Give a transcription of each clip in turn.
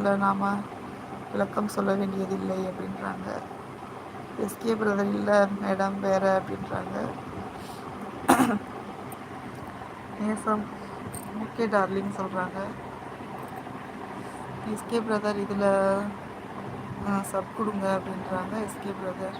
சொல்ல நாம் விளக்கம் சொல்ல வேண்டியதில்லை அப்படின்றாங்க. எஸ்கே பிரதர் இல்லை மேடம் வேறு அப்படின்றாங்க. நேசம் ஓகே டார்லிங் சொல்கிறாங்க எஸ்கே பிரதர் இதில் சப் கொடுங்க அப்படின்றாங்க எஸ்கே பிரதர்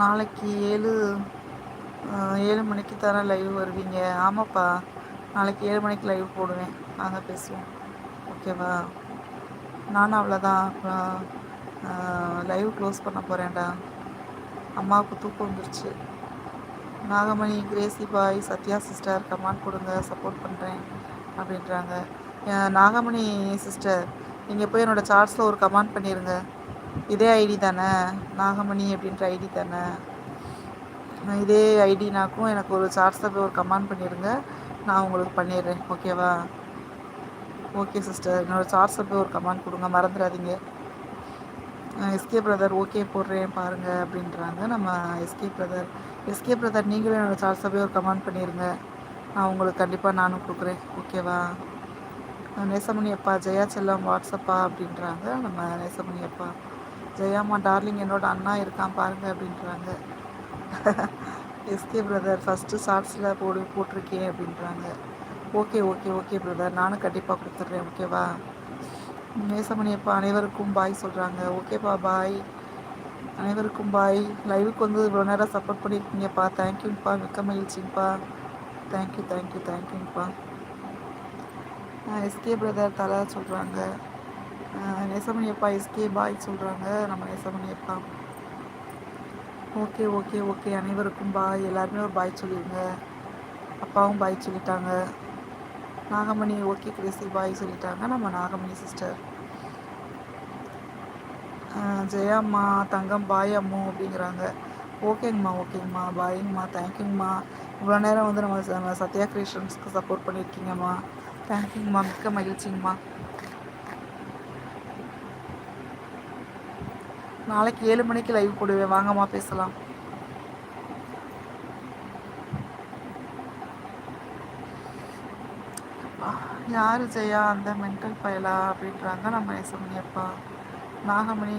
நாளைக்கு ஏழு ஏழு மணிக்கு தானே லைவ் வருவீங்க? ஆமாப்பா. நாளைக்கு ஏழு மணிக்கு லைவ் போடுவேன். நாங்கள் பேசுவோம். ஓகேவா நானும் அவ்வளோதான் அப்புறம் லைவ் க்ளோஸ் பண்ண போகிறேன்டா அம்மாவுக்கு தூக்கம் வந்துருச்சு. Nagamani crazy boy Sathya sister command கொடுங்க. சப்போர்ட் பண்ணுறேன் அப்படின்றாங்க. நாகமணி சிஸ்டர் நீங்கள் போய் என்னோடய சார்ட்ஸில் ஒரு கமாண்ட் பண்ணிடுங்க இதே ஐடி தானே? நாகமணி அப்படின்ற ஐடி தானே? இதே ஐடினாக்கும் எனக்கு ஒரு சாட்ஸில் ஒரு கமெண்ட் பண்ணிடுங்க. நான் உங்களுக்கு பண்ணிடுறேன். ஓகேவா ஓகே சிஸ்டர் என்னோடய சாட்ஸில் போய் ஒரு கமெண்ட் கொடுங்க. மறந்துடாதீங்க. எஸ்கே பிரதர் ஓகே போடுறேன் பாருங்கள் அப்படின்றாங்க. நம்ம எஸ்கே பிரதர் எஸ்கே பிரதர் நீங்களும் என்னோடய சாட்ஸில் ஒரு கமெண்ட் பண்ணிடுங்க. நான் உங்களுக்கு கண்டிப்பாக நானும் கொடுக்குறேன். ஓகேவா நேசமணி அப்பா ஜெயா செல்லம் வாட்ஸ்அப்பா அப்படின்றாங்க. நம்ம நேசமணி அப்பா. ஜெயாமா டார்லிங் என்னோட அண்ணா இருக்கான் பாருங்க அப்படின்றாங்க. எஸ்கே பிரதர் ஃபஸ்ட்டு ஷார்ட்ஸில் போடு போட்டிருக்கேன் அப்படின்றாங்க. ஓகே ஓகே ஓகே பிரதர் நானும் கண்டிப்பாக கொடுத்துட்றேன் ஓகேவா நேசமணியப்பா அனைவருக்கும் பாய் சொல்கிறாங்க ஓகேப்பா பாய் அனைவருக்கும் பாய் லைவுக்கு வந்து இவ்வளோ நேரம் சப்போர்ட் பண்ணியிருக்கீங்கப்பா தேங்க்யூப்பா மிக்க மகிழ்ச்சிங்கப்பா. தேங்க்யூ தேங்க்யூ தேங்க்யூங்கப்பா எஸ்கே பிரதர் தலை சொல்கிறாங்க நேசமணியப்பா எஸ்கே பாய் சொல்கிறாங்க நம்ம நேசமணியப்பா. Okay okay okay. அனைவருக்கும் பாய். எல்லாருமே ஒரு பாய் சொல்லிடுங்க அப்பாவும் பாய் சொல்லிட்டாங்க. நாகமணி ஓகே கிரேசி பாய் சொல்லிட்டாங்க. நம்ம நாகமணி சிஸ்டர். ஜெயாம்மா தங்கம் பாய் அம்மு அப்படிங்கிறாங்க. ஓகேங்கம்மா ஓகேங்கம்மா. பாய்ங்கம்மா தேங்க்யூங்கம்மா இவ்வளோ நேரம் வந்து நம்ம சத்யா கிரியேஷன்ஸ்க்கு சப்போர்ட் பண்ணியிருக்கீங்கம்மா. தேங்க்யூங்கம்மா மிக்க மகிழ்ச்சிங்கம்மா. நாளைக்கு ஏழு மணிக்கு லைவ் போடுவேன். வாங்கம்மா பேசலாம். யார் ஜெயா அந்த மென்டல் பயலா அப்படின்றாங்க நம்ம நேசமணியப்பா நாகமணி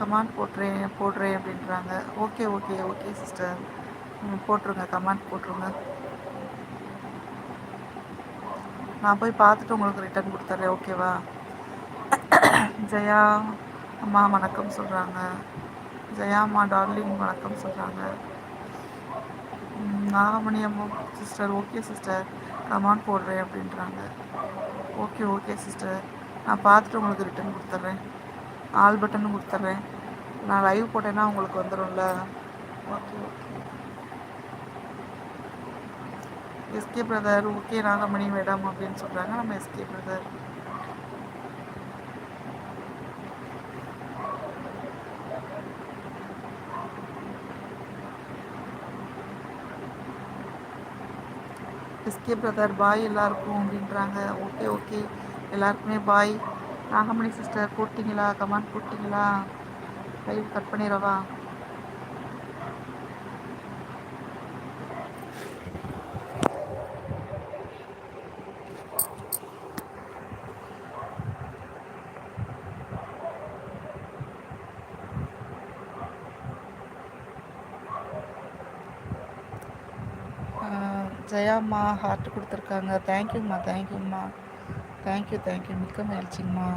கமாண்ட் போட்டுறேன் போடுறேன் அப்படின்றாங்க. ஓகே ஓகே ஓகே சிஸ்டர் போட்டுருங்க கமாண்ட் போட்டுருங்க. நான் போய் பார்த்துட்டு உங்களுக்கு ரிட்டர்ன் கொடுத்துட்றேன் ஓகேவா ஜெயா அம்மா வணக்கம் சொல்கிறாங்க ஜெயா அம்மா டார்லிங் வணக்கம் சொல்கிறாங்க நாகமணி அம்மா சிஸ்டர் ஓகே சிஸ்டர். கமான் போடுறேன் அப்படின்றாங்க. Okay okay sister. நான் பார்த்துட்டு உங்களுக்கு ரிட்டன் கொடுத்துட்றேன். ஆல் பட்டனும் கொடுத்துட்றேன். நான் லைவ் போட்டேன்னா உங்களுக்கு வந்துடும்ல okay okay. SK brother okay Nagamani madam அப்படின்னு சொல்கிறாங்க நம்ம SK brother SK brother bye எல்லாருக்கும் அப்படின்றாங்க. Okay okay. எல்லாருக்குமே பாய். நாகமணி சிஸ்டர் போட்டிங்களா? கமெண்ட் போட்டிங்களா? லைவ் கட் பண்ணிடவா? ஜெயாம்மா ஹார்ட் கொடுத்துருக்காங்க. தேங்க்யூம்மா தேங்க்யூம்மா தேங்க்யூ தேங்க்யூ மிக்க மகிழ்ச்சிங்கம்மா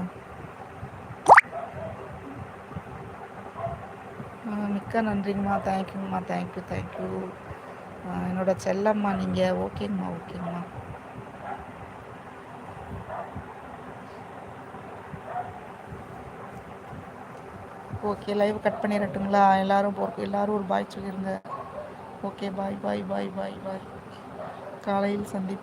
மிக்க நன்றிங்கம்மா தேங்க்யூங்கம்மா தேங்க்யூ தேங்க்யூ என்னோட செல்லம்மா நீங்கள் ஓகேங்கம்மா ஓகேங்கம்மா ஓகே லைவ் கட் பண்ணிடட்டுங்களா? எல்லோரும் போகிறோம் எல்லோரும் ஒரு பாய் சொல்லிடுங்க ஓகே பாய் பாய் பாய் பாய் பாய் காலையில் சந்திப்போம்.